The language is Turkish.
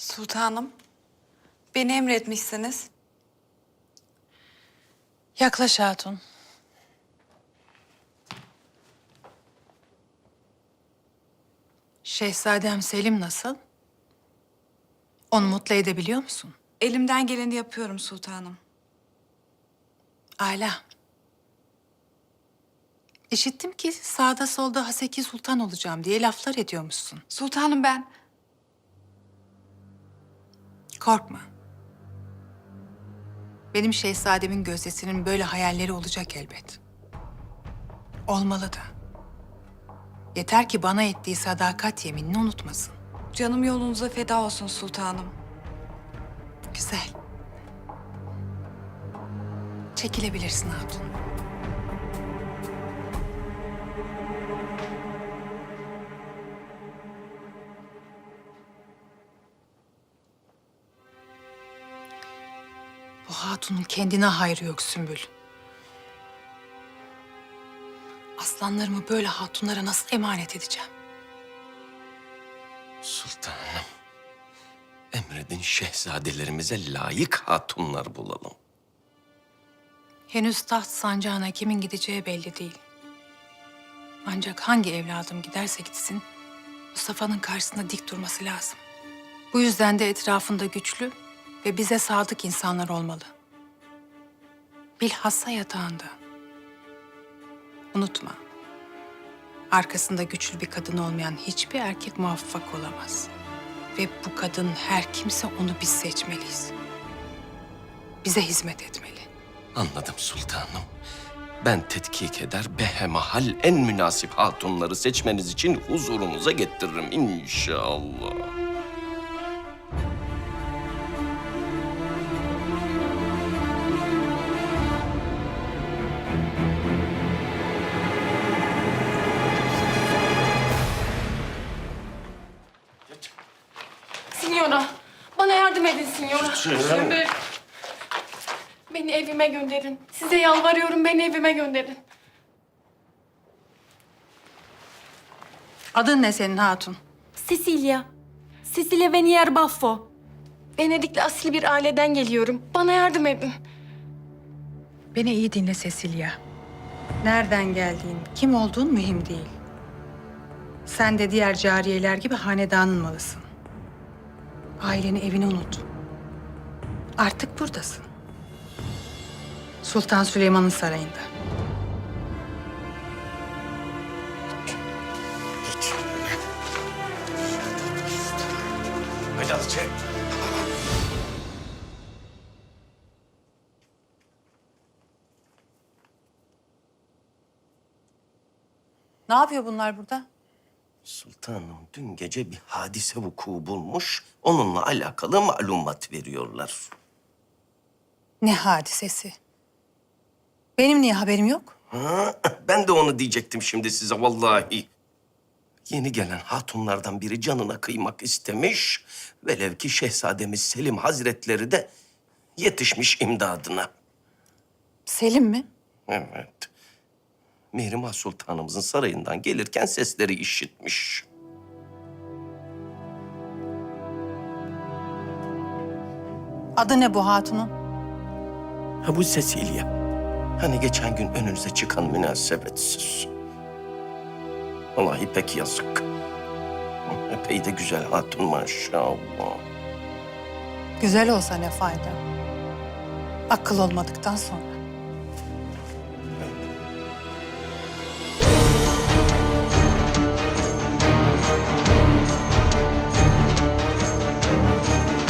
Sultanım, beni emretmişsiniz. Yaklaş hatun. Şehzadem Selim nasıl? Onu mutlu edebiliyor musun? Elimden geleni yapıyorum sultanım. Ala. İşittim ki sağda solda Haseki Sultan olacağım diye laflar ediyormuşsun. Sultanım ben... Korkma. Benim şehzademin gözdesinin böyle hayalleri olacak elbet. Olmalı da. Yeter ki bana ettiği sadakat yeminini unutmasın. Canım yolunuza feda olsun sultanım. Güzel. Çekilebilirsin hatun. Hatunun kendine hayrı yok Sümbül. Aslanlarımı böyle hatunlara nasıl emanet edeceğim? Sultanım. Emredin şehzadelerimize layık hatunlar bulalım. Henüz taht sancağına kimin gideceği belli değil. Ancak hangi evladım giderse gitsin, Mustafa'nın karşısında dik durması lazım. Bu yüzden de etrafında güçlü ve bize sadık insanlar olmalı. Bilhassa yatağında. Unutma, arkasında güçlü bir kadın olmayan hiçbir erkek muvaffak olamaz. Ve bu kadın her kimse onu biz seçmeliyiz. Bize hizmet etmeli. Anladım sultanım. Ben tetkik eder behemahal en münasip hatunları seçmeniz için huzurunuza getiririm inşallah. Bana yardım edin Signora. Sümbül. Beni evime gönderin. Size yalvarıyorum beni evime gönderin. Adın ne senin hatun? Cecilia. Cecilia Venier Baffo. Venedikli asil bir aileden geliyorum. Bana yardım edin. Beni iyi dinle Cecilia. Nereden geldiğin, kim olduğun mühim değil. Sen de diğer cariyeler gibi hanedanın malısın. Aileni, evini unut. Artık buradasın. Sultan Süleyman'ın sarayında. İçeri. Ne yapıyor bunlar burada? Sultanım dün gece bir hadise vuku bulmuş. Onunla alakalı malumat veriyorlar. Ne hadisesi? Benim niye haberim yok? Ha, ben de onu diyecektim şimdi size vallahi. Yeni gelen hatunlardan biri canına kıymak istemiş. Velev ki şehzademiz Selim Hazretleri de yetişmiş imdadına. Selim mi? Evet. Mihrimah Sultanımızın sarayından gelirken sesleri işitmiş. Adı ne bu hatunun? Ha bu Cecilia. Hani geçen gün önünüze çıkan münasebetsiz. Vallahi pek yazık. Epey de güzel hatun maşallah. Güzel olsa ne fayda? Akıl olmadıktan sonra.